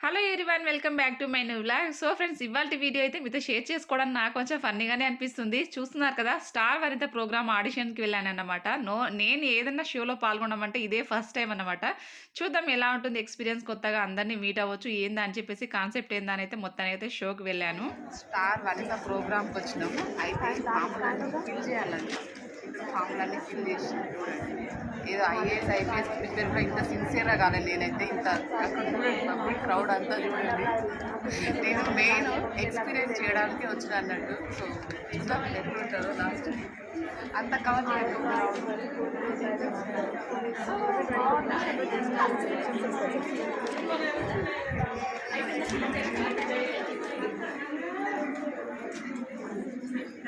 Hello one welcome back to my new blog so friends ఇవాళ video అయితే మీతో share చేసుకోవడం నాకు కొంచెం ఫన్నీగానే అనిపిస్తుంది. చూస్తున్నారు కదా స్టార్ వరిత ప్రోగ్రామ్ ఆడిషన్కి వెళ్ళాను అన్నమాట. నో నేను ఏదన్నా షోలో పాల్గొనమంటే ఇదే ఫస్ట్ టైం అన్నమాట. చూద్దాం ఎలా ఉంటుంది ఎక్స్పీరియన్స్ కొత్తగా అందరినీ మీట్ అవ్వచ్చు ఏందా అని చెప్పేసి కాన్సెప్ట్ ఏందా అని అయితే మొత్తానికి అయితే షోకి వెళ్ళాను. స్టార్ వరిత ప్రోగ్రామ్కి వచ్చినాము. అయితే ఫిల్ చేయాలండి. ఫామ్లన్నీ ఫిల్ చేసి ఏదో ఐఏఎస్ ఐపీఎస్ ప్రిపేర్ కూడా ఇంత సిన్సియర్గా కాలేదు నేనైతే. ఇంత అక్కడ చూడండి పబ్లిక్ క్రౌడ్ అంతా చూడండి. నేను మెయిన్ ఎక్స్పీరియన్స్ చేయడానికి వచ్చిన అన్నట్టు. సో చూద్దాం ఉంటారో లాస్ట్ అంత కవర్ అందరు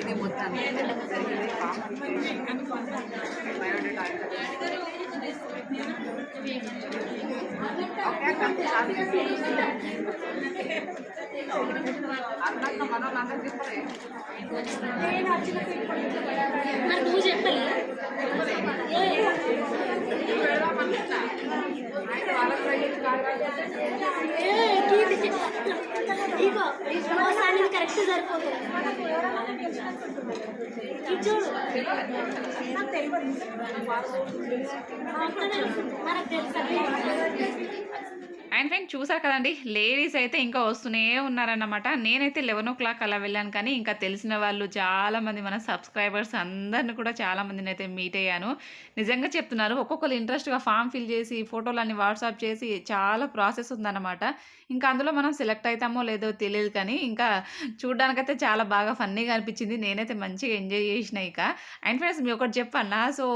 ఇది అందరికి చెప్తే మరి నువ్వు చెప్పలే ఏ, కీర్తి. ఇగో ఒకసారి కరెక్ట్ సరిపోతుంది చూడు మనకు తెలుసు అండ్ ఫ్రెండ్ చూసారు కదండి లేడీస్ అయితే ఇంకా వస్తూనే ఉన్నారన్నమాట. నేనైతే లెవెన్ ఓ క్లాక్ అలా వెళ్ళాను కానీ ఇంకా తెలిసిన వాళ్ళు చాలామంది మన సబ్స్క్రైబర్స్ అందరిని కూడా చాలామందిని అయితే మీట్ అయ్యాను. నిజంగా చెప్తున్నారు ఒక్కొక్కరు ఇంట్రెస్ట్గా ఫామ్ ఫిల్ చేసి ఫోటోలన్నీ వాట్సాప్ చేసి చాలా ప్రాసెస్ ఉందన్నమాట. ఇంకా అందులో మనం సెలెక్ట్ అవుతామో లేదో తెలియదు కానీ ఇంకా చూడడానికైతే చాలా బాగా ఫన్నీగా అనిపించింది. నేనైతే మంచిగా ఎంజాయ్ చేసిన ఇక. అండ్ ఫ్రెండ్స్ మీ ఒకటి చెప్పన్నా సో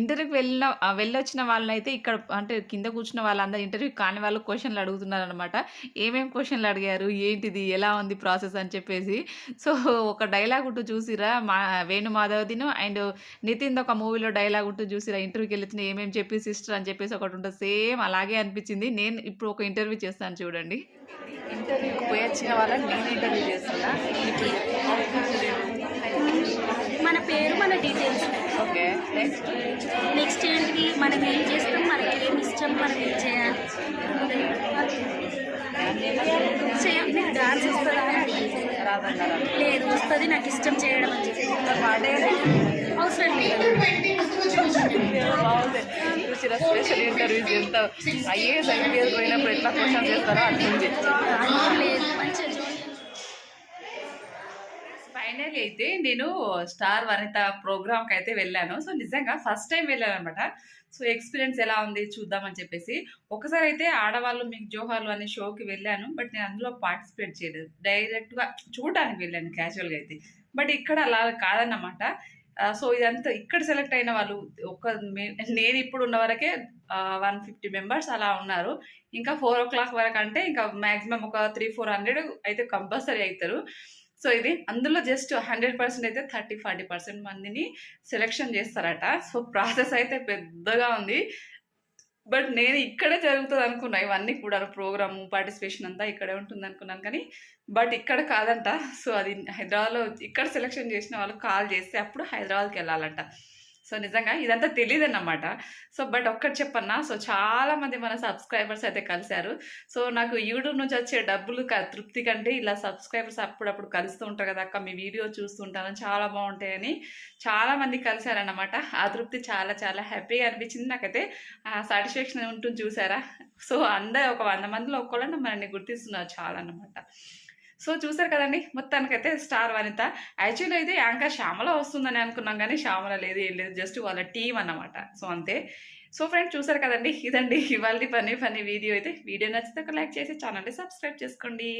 ఇంటర్వ్యూకి వెళ్ళిన వెళ్ళొచ్చిన వాళ్ళనైతే ఇక్కడ అంటే కింద కూర్చున్న వాళ్ళందరూ ఇంటర్వ్యూ కాని వాళ్ళు క్వశ్చన్లు అడుగుతున్నారు అనమాట ఏమేమి క్వశ్చన్లు అడిగారు? ఏంటిది? ఎలా ఉంది ప్రాసెస్ అని చెప్పేసి. సో ఒక డైలాగ్ ఉంటూ చూసిరా మా వేణు మాధవదిను అండ్ నితిన్ ఒక మూవీలో డైలాగ్ ఉంటూ చూసిరా ఇంటర్వ్యూకి వెళ్ళిన ఏమేమి చెప్పి సిస్టర్ అని చెప్పేసి ఒకటి ఉంటుంది. సేమ్ అలాగే అనిపించింది. నేను ఇప్పుడు ఒక ఇంటర్వ్యూ చేస్తాను చూడండి. ఇంటర్వ్యూకి పోయి వచ్చిన వాళ్ళని నేను ఇంటర్వ్యూ చేస్తున్నా. మన పేరు మన డీటెయిల్స్. ఓకే. నెక్స్ట్ నెక్స్ట్ ఏంటిది? మనం ఏం చేస్తాం? మనకి ఏం ఇష్టం? మనం ఏం చేయాలి? వస్తుందా. రాదన్నారా లేదు వస్తుంది నాకు ఇష్టం చేయడం అని చెప్పి. అవసరం లేదు. స్పెషల్ ఇంటర్వ్యూస్ ఎంత ఐఏఎస్ ఐపీఎస్ పోయినప్పుడు ఎట్లా క్వశ్చన్ చేస్తారో అట్లుంది అవసరం లేదు మంచిగా చూడండి. ఫైనల్ అయితే నేను స్టార్ వనిత ప్రోగ్రామ్కి అయితే వెళ్ళాను. సో నిజంగా ఫస్ట్ టైం వెళ్ళాను అనమాట సో ఎక్స్పీరియన్స్ ఎలా ఉంది చూద్దామని చెప్పేసి. ఒకసారి అయితే ఆడవాళ్ళు మీకు జోహార్లు అనే షోకి వెళ్ళాను. బట్ నేను అందులో పార్టిసిపేట్ చేయలేదు. డైరెక్ట్గా చూడడానికి వెళ్ళాను క్యాజువల్గా అయితే. బట్ ఇక్కడ అలా కాదన్నమాట. సో ఇదంతా ఇక్కడ సెలెక్ట్ అయిన వాళ్ళు ఒక నేను ఇప్పుడు ఉన్న వరకే వన్ ఫిఫ్టీ మెంబర్స్ అలా ఉన్నారు. ఇంకా ఫోర్ ఓ క్లాక్ వరకు అంటే ఇంకా మ్యాక్సిమం ఒక త్రీ ఫోర్ హండ్రెడ్ అయితే కంపల్సరీ అవుతారు. సో ఇది అందులో జస్ట్ హండ్రెడ్ పర్సెంట్ అయితే థర్టీ ఫార్టీ పర్సెంట్ మందిని సెలెక్షన్ చేస్తారట. సో ప్రాసెస్ అయితే పెద్దగా ఉంది. బట్ నేను ఇక్కడే జరుగుతుంది అనుకున్నా. ఇవన్నీ కూడా ప్రోగ్రాము పార్టిసిపేషన్ అంతా ఇక్కడే ఉంటుంది అనుకున్నాను కానీ బట్ ఇక్కడ కాదంట. సో అది హైదరాబాద్లో ఇక్కడ సెలెక్షన్ చేసిన వాళ్ళు కాల్ చేస్తే అప్పుడు హైదరాబాద్కి వెళ్ళాలంట. సో నిజంగా ఇదంతా తెలియదు అన్నమాట సో బట్ ఒక్కటి చెప్పన్నా సో చాలా మంది మన సబ్స్క్రైబర్స్ అయితే కలిశారు. సో నాకు యూట్యూబ్ నుంచి వచ్చే డబ్బులు తృప్తి కంటే ఇలా సబ్స్క్రైబర్స్ అప్పుడప్పుడు కలుస్తూ ఉంటారు కదా అక్క మీ వీడియో చూస్తుంటాను చాలా బాగుంటాయని చాలా మంది కలిశారన్నమాట. ఆ తృప్తి చాలా చాలా హ్యాపీగా అనిపించింది నాకైతే. ఆ సాటిస్ఫాక్షన్ ఉంటుంది చూసారా? సో అందరూ ఒక వంద మందిలో ఒక్కళ్ళని మనల్ని గుర్తిస్తున్నారు చాలా అన్నమాట సో చూసారు కదండి మొత్తానికైతే స్టార్ వనిత. యాక్చువల్లీ అయితే యాంకర్ శ్యామల వస్తుందని అనుకున్నాం కానీ శ్యామల లేదు ఏం లేదు జస్ట్ వాళ్ళ టీం అన్నమాట. సో అంతే. సో ఫ్రెండ్స్ చూసారు కదండి ఇదండి ఇవాళ ఫన్నీ ఫన్నీ వీడియో అయితే. వీడియో నచ్చితే ఒక లైక్ చేసి ఛానల్ని సబ్స్క్రైబ్ చేసుకోండి.